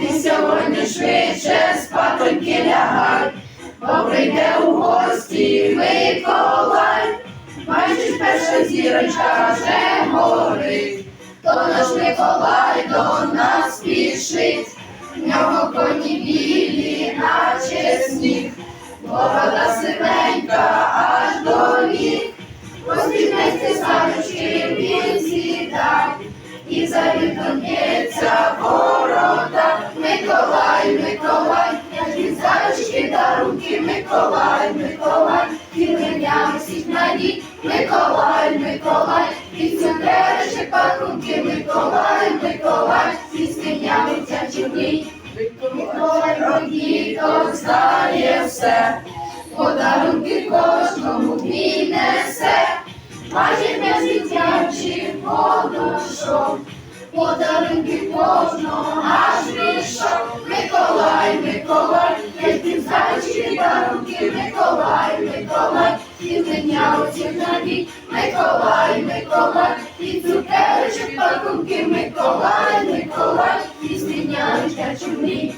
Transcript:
ти сьогодні швидше спатоньки лягай, бо прийде у гості Миколай. Бачиш, перша зірочка вже горить, то наш Миколай до нас спішить, в нього коні білі, наче сніг, борода сивенька аж до ніг. Посміхнеться саночки, він сідає, і за вікном. Миколай, Миколай, які зайчики дарунки, Миколай, Миколай, і линями всіх надій, Миколай, Миколай, і цукерочок пакунки, Миколай, Миколай, і скинями тячі дні. Миколай про діток знає все, подарунки кожному він несе. Без дитячі подушок, подарунки кожного аж вийшов. Усіх Миколай, Миколай, і цукерочок пакунки, Миколай, Миколай, і зміняють чумні.